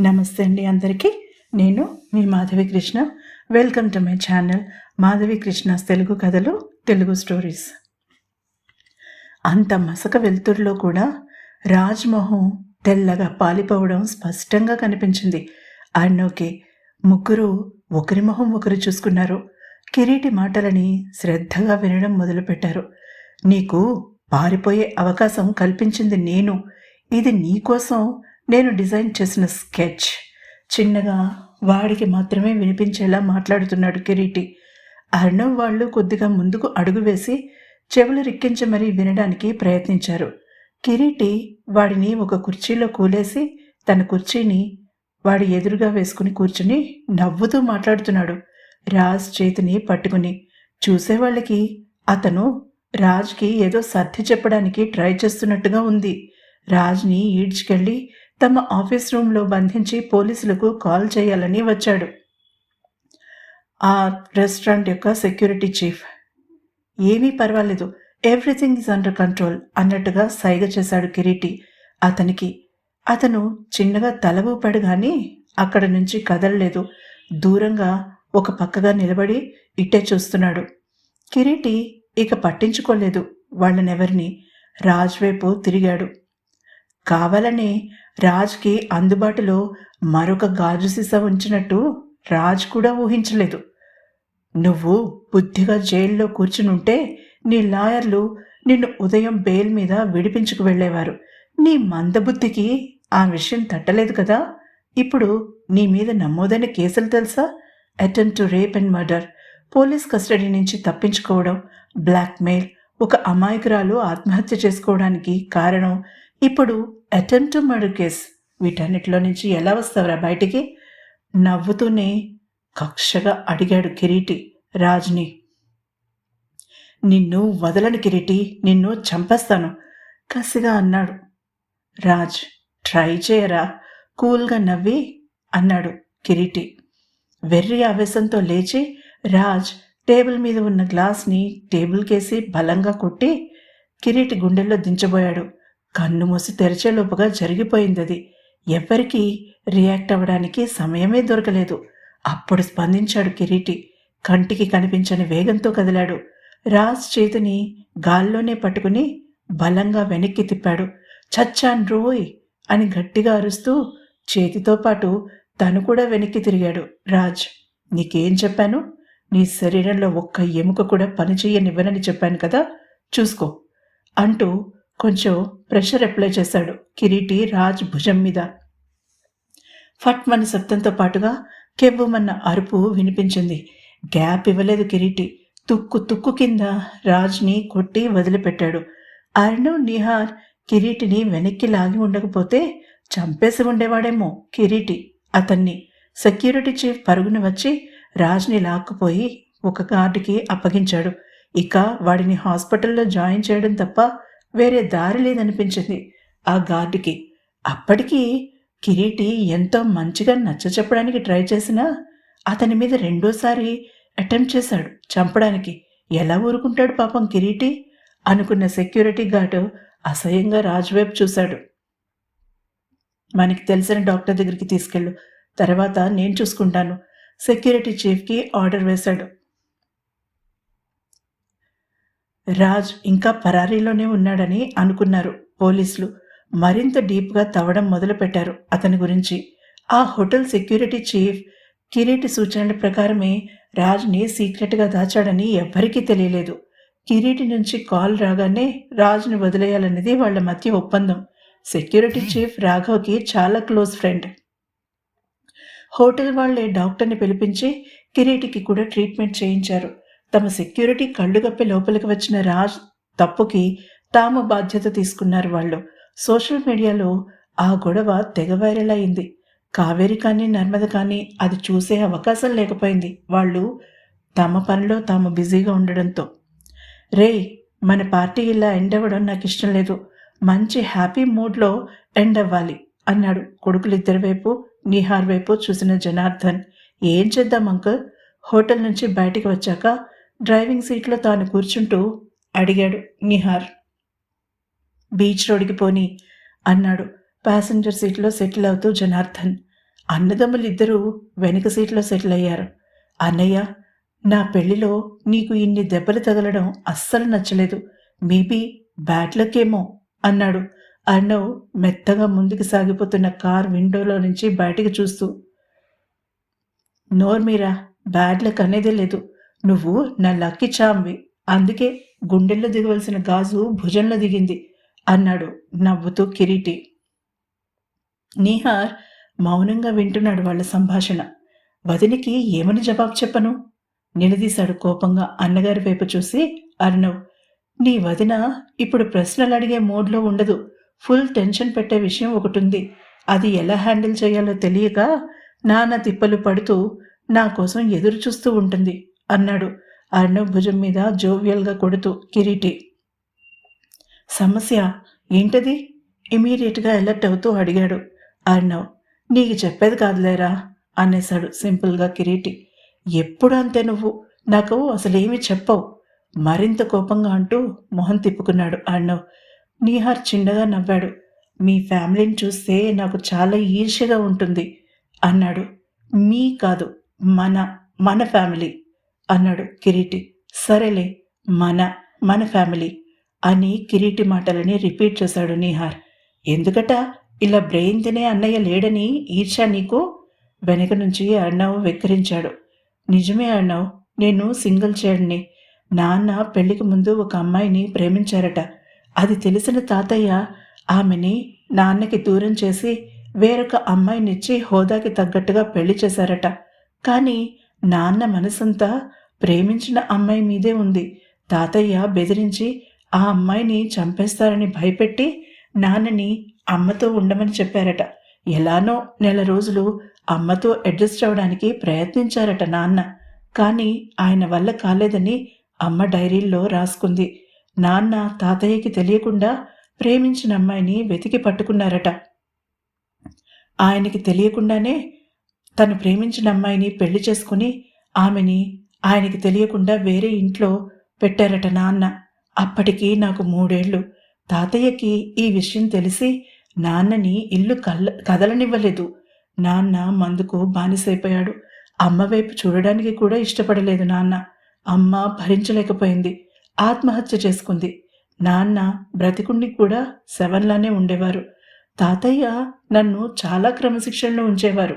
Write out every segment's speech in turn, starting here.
నమస్తే అండి అందరికీ. నేను మీ Madhavi Krishna. Welcome to my channel Madhavi Krishna's Telugu కథలు తెలుగు స్టోరీస్ అంత మసక వెలుతురులో కూడా రాజ్మోహం తెల్లగా పాలిపోవడం స్పష్టంగా కనిపించింది. అన్నోకే ముగ్గురు ఒకరి మొహం ఒకరు చూసుకున్నారు. కిరీటి మాటలని శ్రద్ధగా వినడం మొదలుపెట్టారు. నీకు పారిపోయే అవకాశం కల్పించింది నేను. ఇది నీకోసం నేను డిజైన్ చేసిన స్కెచ్ చిన్నగా వాడికి మాత్రమే వినిపించేలా మాట్లాడుతున్నాడు కిరీటి. అర్ణవ్ వాళ్ళు కొద్దిగా ముందుకు అడుగు వేసి చెవులు రిక్కించి మరీ వినడానికి ప్రయత్నించారు. కిరీటి వాడిని ఒక కుర్చీలో కూలేసి తన కుర్చీని వాడి ఎదురుగా వేసుకుని కూర్చుని నవ్వుతూ మాట్లాడుతున్నాడు రాజ్ చేతిని పట్టుకుని. చూసేవాళ్ళకి అతను రాజ్కి ఏదో సర్ది చెప్పడానికి ట్రై చేస్తున్నట్టుగా ఉంది. రాజ్ని ఈడ్చుకెళ్ళి తమ ఆఫీస్ రూమ్లో బంధించి పోలీసులకు కాల్ చేయాలని వచ్చాడు. ఆ రెస్టారెంట్ యొక్క సెక్యూరిటీ చీఫ్. ఏమీ పర్వాలేదు ఎవ్రీథింగ్ ఇస్ అండర్ కంట్రోల్ అన్నట్టుగా సైగ చేశాడు కిరీటి. అతనికి అతను చిన్నగా తల ఊపాడు కానీ అక్కడ నుంచి కదలలేదు. దూరంగా ఒక పక్కగా నిలబడి ఇట్టే చూస్తున్నాడు. కిరీటి ఇక పట్టించుకోలేదు వాళ్ళనెవరిని? రాజ్ వైపు తిరిగాడు. కావాలనే రాజ్కి అందుబాటులో మరొక గాజు సీసా ఉంచినట్టు రాజ్ కూడా ఊహించలేదు. నువ్వు బుద్ధిగా జైల్లో కూర్చునుంటే నీ లాయర్లు నిన్ను ఉదయం బెయిల్ మీద విడిపించుకు వెళ్ళేవారు. నీ మందబుద్ధికి ఆ విషయం తట్టలేదు కదా? ఇప్పుడు నీ మీద నమోదైన కేసులు తెలుసా? Attempt to rape and murder. Police custody నుంచి తప్పించుకోవడం బ్లాక్మెయిల్ ఒక అమాయకురాలు ఆత్మహత్య చేసుకోవడానికి కారణం ఇప్పుడు అటెంప్ట్ టు మర్డర్ కేస్ వీటన్నిటిలో నుంచి ఎలా వస్తావురా బయటికి? నవ్వుతూనే కక్షగా అడిగాడు కిరీటి రాజ్ని. నిన్ను వదలని కిరీటి నిన్ను చంపేస్తాను కసిగా అన్నాడు. రాజ్ ట్రై చేయరా? కూల్గా నవ్వి అన్నాడు కిరీటి. వెర్రి ఆవేశంతో లేచి రాజ్ టేబుల్ మీద ఉన్న గ్లాస్ని టేబుల్కేసి బలంగా కొట్టి కిరీటి గుండెల్లో దించబోయాడు. కన్ను మూసి తెరిచేలోపుగా జరిగిపోయింది అది ఎవ్వరికీ రియాక్ట్ అవ్వడానికి సమయమే దొరకలేదు. అప్పుడు స్పందించాడు కిరీటి. కంటికి కనిపించని వేగంతో కదిలాడు. రాజ్ చేతిని గాల్లోనే పట్టుకుని బలంగా వెనక్కి తిప్పాడు. చచ్చాన్ రోయ్! అని గట్టిగా అరుస్తూ చేతితో పాటు తను కూడా వెనక్కి తిరిగాడు. రాజ్! నీకేం చెప్పాను? నీ శరీరంలో ఒక్క ఎముక కూడా పనిచేయనివ్వనని చెప్పాను కదా? చూసుకో! అంటూ కొంచెం ప్రెషర్ అప్లై చేశాడు. కిరీటి రాజ్ భుజం మీద. ఫట్ మన శబ్దంతో పాటుగా కెవ్వుమన్న అరుపు వినిపించింది. గ్యాప్ ఇవ్వలేదు కిరీటి. తుక్కు తుక్కు కింద రాజ్ని కొట్టి వదిలిపెట్టాడు. అర్ణవ్ నిహార్ కిరీటిని వెనక్కి లాగి ఉండకపోతే చంపేసి ఉండేవాడేమో కిరీటి. అతన్ని సెక్యూరిటీ చీఫ్ పరుగున వచ్చి రాజ్ని లాక్కుపోయి ఒక గార్డుకి అప్పగించాడు. ఇక వాడిని హాస్పిటల్లో జాయిన్ చేయడం తప్ప వేరే దారి లేదనిపించింది ఆ గార్డుకి. అప్పటికీ కిరీటి ఎంతో మంచిగా నచ్చ చెప్పడానికి ట్రై చేసినా అతని మీద రెండోసారి అటెంప్ట్ చేశాడు చంపడానికి. ఎలా ఊరుకుంటాడు పాపం కిరీటి? అనుకున్న సెక్యూరిటీ గార్డు అసహ్యంగా రాజువైపు చూశాడు. మనకి తెలిసిన డాక్టర్ దగ్గరికి తీసుకెళ్ళు తర్వాత నేను చూసుకుంటాను. సెక్యూరిటీ చీఫ్కి ఆర్డర్ వేశాడు. రాజ్ ఇంకా పరారీలోనే ఉన్నాడని అనుకున్నారు పోలీసులు. మరింత డీప్గా తవ్వడం మొదలుపెట్టారు అతని గురించి. ఆ హోటల్ సెక్యూరిటీ చీఫ్ కిరీటి సూచనల ప్రకారమే రాజ్ని సీక్రెట్గా దాచాడని ఎవ్వరికీ తెలియలేదు. కిరీటి నుంచి కాల్ రాగానే రాజ్ని వదిలేయాలన్నది వాళ్ళ మధ్య ఒప్పందం. సెక్యూరిటీ చీఫ్ రాఘవ్కి చాలా క్లోజ్ ఫ్రెండ్. హోటల్ వాళ్ళే డాక్టర్ని పిలిపించి కిరీటికి కూడా ట్రీట్మెంట్ చేయించారు. తమ సెక్యూరిటీ కళ్ళు గప్పి లోపలికి వచ్చిన రాజ్ తప్పుకి తాము బాధ్యత తీసుకున్నారు వాళ్ళు. సోషల్ మీడియాలో ఆ గొడవ తెగ వైరల్ అయింది. కావేరి కానీ నర్మద కానీ అది చూసే అవకాశం లేకపోయింది. వాళ్ళు తమ పనిలో తాము బిజీగా ఉండడంతో. రే మన పార్టీ ఇలా ఎండ్ అవ్వడం నాకు ఇష్టం లేదు. మంచి హ్యాపీ మూడ్లో ఎండ్ అవ్వాలి అన్నాడు కొడుకులిద్దరి వైపు నిహార్ వైపు చూసిన జనార్దన్. ఏం చేద్దాం అంకుల్ హోటల్ నుంచి బయటికి వచ్చాక డ్రైవింగ్ సీట్లో తాను కూర్చుంటూ అడిగాడు నిహార్. బీచ్ రోడ్కి పోని అన్నాడు ప్యాసింజర్ సీట్లో సెటిల్ అవుతూ జనార్దన్. అన్నదమ్ములిద్దరూ వెనక సీట్లో సెటిల్ అయ్యారు. అన్నయ్య నా పెళ్ళిలో నీకు ఇన్ని దెబ్బలు తగలడం అస్సలు నచ్చలేదు. మేబీ బ్యాడ్ లక్ ఏమో అన్నాడు అర్ణవ్ మెత్తగా ముందుకు సాగిపోతున్న కార్ విండోలో నుంచి బయటికి చూస్తూ. నోర్మీరా బ్యాడ్ లక్ అనేదే లేదు. నువ్వు నా లక్కీ చామ్వి. అందుకే గుండెల్లో దిగవలసిన గాజు భుజంలో దిగింది అన్నాడు నవ్వుతూ కిరీటి. నీహార్ మౌనంగా వింటున్నాడు వాళ్ళ సంభాషణ. వదినికి ఏమని జవాబు చెప్పను? నిలదీశాడు కోపంగా అన్నగారి వైపు చూసి అర్ణవ్. నీ వదిన ఇప్పుడు ప్రశ్నలు అడిగే మోడ్లో ఉండదు. ఫుల్ టెన్షన్ పెట్టే విషయం ఒకటి ఉంది అది ఎలా హ్యాండిల్ చేయాలో తెలియక నాన్న తిప్పలు పడుతూ నా కోసం ఎదురు చూస్తూ ఉంటుంది. అన్నాడు. అర్ణవ్ భుజం మీద జోవియల్గా కొడుతూ కిరీటి. సమస్య? ఏంటది? ఇమీడియట్గా అలర్ట్ అవుతూ అడిగాడు. అర్ణవ్ నీకు చెప్పేది కాదులేరా? అనేశాడు సింపుల్గా కిరీటి. ఎప్పుడు అంతే నువ్వు? నాకు అసలేమి చెప్పవు. మరింత కోపంగా అంటూ మొహం తిప్పుకున్నాడు అర్ణవ్ నీహార్ చిన్నగా నవ్వాడు. మీ ఫ్యామిలీని చూస్తే నాకు చాలా ఈర్ష్యగా ఉంటుంది అన్నాడు. మీ కాదు మన మన ఫ్యామిలీ. అన్నాడు కిరీటి. సరేలే మన మన ఫ్యామిలీ అని కిరీటి మాటలని రిపీట్ చేశాడు నీహార్. ఎందుకట? ఇలా బ్రెయిన్ తినే అన్నయ్య లేడని ఈర్ష నీకు? వెనక నుంచి అర్ణవ్ వెక్కిరించాడు. నిజమే అర్ణవ్ నేను సింగిల్ చైల్డ్ని. నాన్న పెళ్ళికి ముందు ఒక అమ్మాయిని ప్రేమించారట. అది తెలిసిన తాతయ్య ఆమెని నాన్నకి దూరం చేసి వేరొక అమ్మాయినిచ్చి హోదాకి తగ్గట్టుగా పెళ్ళి చేశారట. కానీ నాన్న మనసంతా ప్రేమించిన అమ్మాయి మీదే ఉంది. తాతయ్య బెదిరించి ఆ అమ్మాయిని చంపేస్తారని భయపెట్టి నాన్నని అమ్మతో ఉండమని చెప్పారట. ఎలానో నెల రోజులు అమ్మతో అడ్జస్ట్ అవ్వడానికి ప్రయత్నించారట నాన్న. కానీ ఆయన వల్ల కాలేదని అమ్మ డైరీల్లో రాసుకుంది. నాన్న తాతయ్యకి తెలియకుండా ప్రేమించిన అమ్మాయిని వెతికి పట్టుకున్నారట. ఆయనకి తెలియకుండానే తను ప్రేమించిన అమ్మాయిని పెళ్ళి చేసుకుని ఆమెని ఆయనకి తెలియకుండా వేరే ఇంట్లో పెట్టారట నాన్న. అప్పటికి నాకు మూడేళ్ళు తాతయ్యకి ఈ విషయం తెలిసి నాన్నని ఇల్లు కళ్ళ కదలనివ్వలేదు. నాన్న మందుకు బానిసైపోయాడు. అమ్మ వైపు చూడడానికి కూడా ఇష్టపడలేదు నాన్న. అమ్మ భరించలేకపోయింది. ఆత్మహత్య చేసుకుంది. నాన్న బ్రతికుండి కూడా శవంలానే ఉండేవారు. తాతయ్య నన్ను చాలా క్రమశిక్షణలో ఉంచేవారు.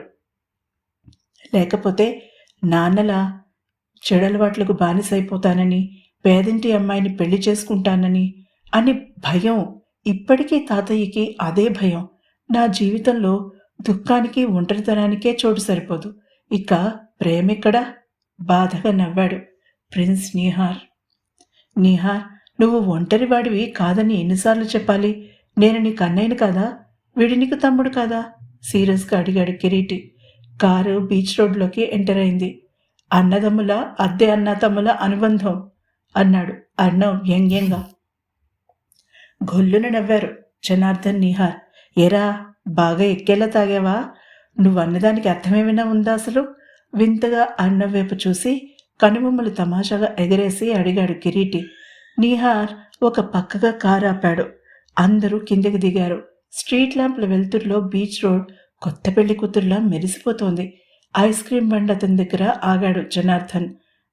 లేకపోతే నాన్నలా చెడలవాట్లకు బానిసైపోతానని పేదింటి అమ్మాయిని పెళ్ళి చేసుకుంటానని అని భయం ఇప్పటికీ తాతయ్యకి అదే భయం. నా జీవితంలో దుఃఖానికి ఒంటరితనానికే చోటు సరిపోదు. ఇక ప్రేమెక్కడా? బాధగా నవ్వాడు ప్రిన్స్ నిహార్. నిహార్ నువ్వు ఒంటరివాడివి కాదని ఎన్నిసార్లు చెప్పాలి? నేను నీకు అన్నయ్యను కాదా? వీడి నీకు తమ్ముడు కాదా? సీరియస్గా అడిగాడు కిరీటి. కారు బీచ్ రోడ్లోకి ఎంటర్ అయింది. అన్నదమ్ముల అద్దె అన్నతమ్ముల అనుబంధం అన్నాడు అర్ణవ్ వ్యంగ్యంగా. గొల్లున నవ్వారు జనార్దన్ నిహార్. ఎరా బాగా ఎక్కేలా తాగావా? నువ్వు అన్నదానికి అర్థమేమైనా ఉందా అసలు? వింతగా అన్నం వైపు చూసి కనుబొమ్మలు తమాషాగా ఎగరేసి అడిగాడు కిరీటి. నిహార్ ఒక పక్కగా కారు ఆపాడు. అందరూ కిందకి దిగారు. స్ట్రీట్ ల్యాంప్ల వెలుతురులో బీచ్ రోడ్ కొత్త పెళ్ళి కూతురులా మెరిసిపోతోంది. ఐస్ క్రీమ్ బండి అతని దగ్గర ఆగాడు జనార్దన్.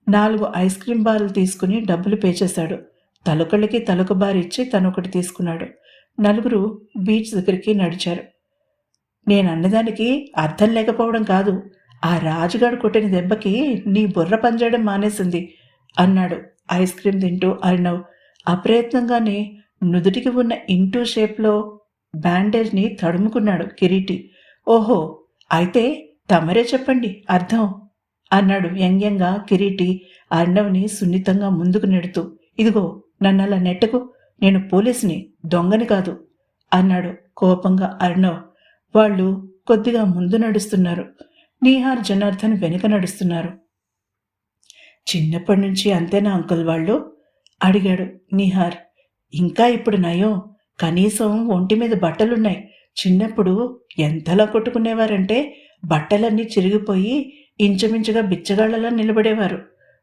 నాలుగు ఐస్ క్రీమ్ బార్లు తీసుకుని డబ్బులు పే చేశాడు. తలొకళ్ళకి తలొక బార్ ఇచ్చి తనొకటి తీసుకున్నాడు. నలుగురు బీచ్ దగ్గరికి నడిచారు. నేను అన్నదానికి అర్థం లేకపోవడం కాదు. ఆ రాజుగాడు కొట్టిన దెబ్బకి నీ బుర్ర పనిచేయడం మానేసింది అన్నాడు ఐస్ క్రీమ్ తింటూ అర్ణవ్. అప్రయత్నంగానే నుదుటికి ఉన్న ఇంటూ షేప్లో బ్యాండేజ్ని తడుముకున్నాడు కిరీటి. ఓహో అయితే తమరే చెప్పండి అర్థం అన్నాడు వ్యంగ్యంగా కిరీటి అర్ణవ్ని సున్నితంగా ముందుకు నెడుతూ. ఇదిగో నన్ను అలా నెట్టకు నేను పోలీసుని దొంగని కాదు అన్నాడు కోపంగా అర్ణవ్. వాళ్ళు కొద్దిగా ముందు నడుస్తున్నారు. నీహార్ జనార్దన్ వెనుక నడుస్తున్నారు. చిన్నప్పటి నుంచి అంతేనా అంకుల్ వాళ్ళు? అడిగాడు నిహార్. ఇంకా ఇప్పుడు నయం. కనీసం ఒంటి మీద బట్టలున్నాయి. చిన్నప్పుడు ఎంతలా కొట్టుకునేవారంటే బట్టలన్నీ చిరిగిపోయి ఇంచుమించుగా బిచ్చగాళ్ళలా నిలబడేవారు.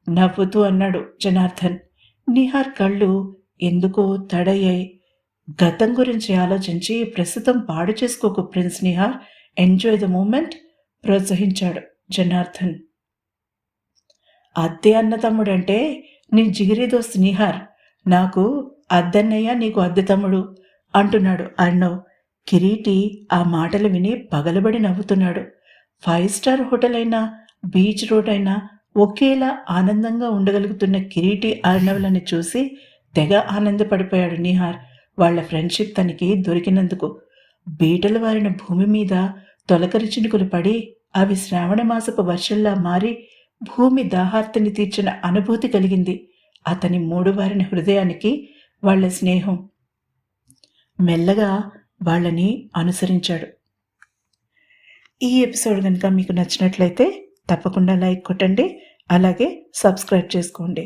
నవ్వుతూ అన్నాడు జనార్దన్. నిహార్ కళ్ళు ఎందుకో తడయ్యాయి. గతం గురించి ఆలోచించి ప్రస్తుతం పాడు చేసుకోకు prince Nihar. Enjoy the moment ప్రోత్సహించాడు Janardhan. అద్దె అన్న తమ్ముడంటే నీ జిగిరి దోస్త్ నిహార్. నాకు అద్దన్నయ్య నీకు అద్దె తమ్ముడు అంటున్నాడు అర్ణవ్. కిరీటి ఆ మాటలు విని పగలబడి నవ్వుతున్నాడు. ఫైవ్ స్టార్ హోటల్ అయినా బీచ్ రోడ్ అయినా ఒకేలా ఆనందంగా ఉండగలుగుతున్న కిరీటి అర్ణవ్లని చూసి తెగ ఆనందపడిపోయాడు నిహార్. వాళ్ళ ఫ్రెండ్షిప్ తనకి దొరికినందుకు. బీటలు వారిన భూమి మీద తొలకరి చినుకులు పడి అవి శ్రావణ మాసపు వర్షంలా మారి భూమి దాహార్తిని తీర్చిన అనుభూతి కలిగింది. అతని మూడువారిన హృదయానికి వాళ్ళ స్నేహం మెల్లగా వాళ్ళని అనుసరించాడు. ఈ ఎపిసోడ్ కనుక మీకు నచ్చినట్లయితే తప్పకుండా లైక్ కొట్టండి అలాగే సబ్స్క్రైబ్ చేసుకోండి.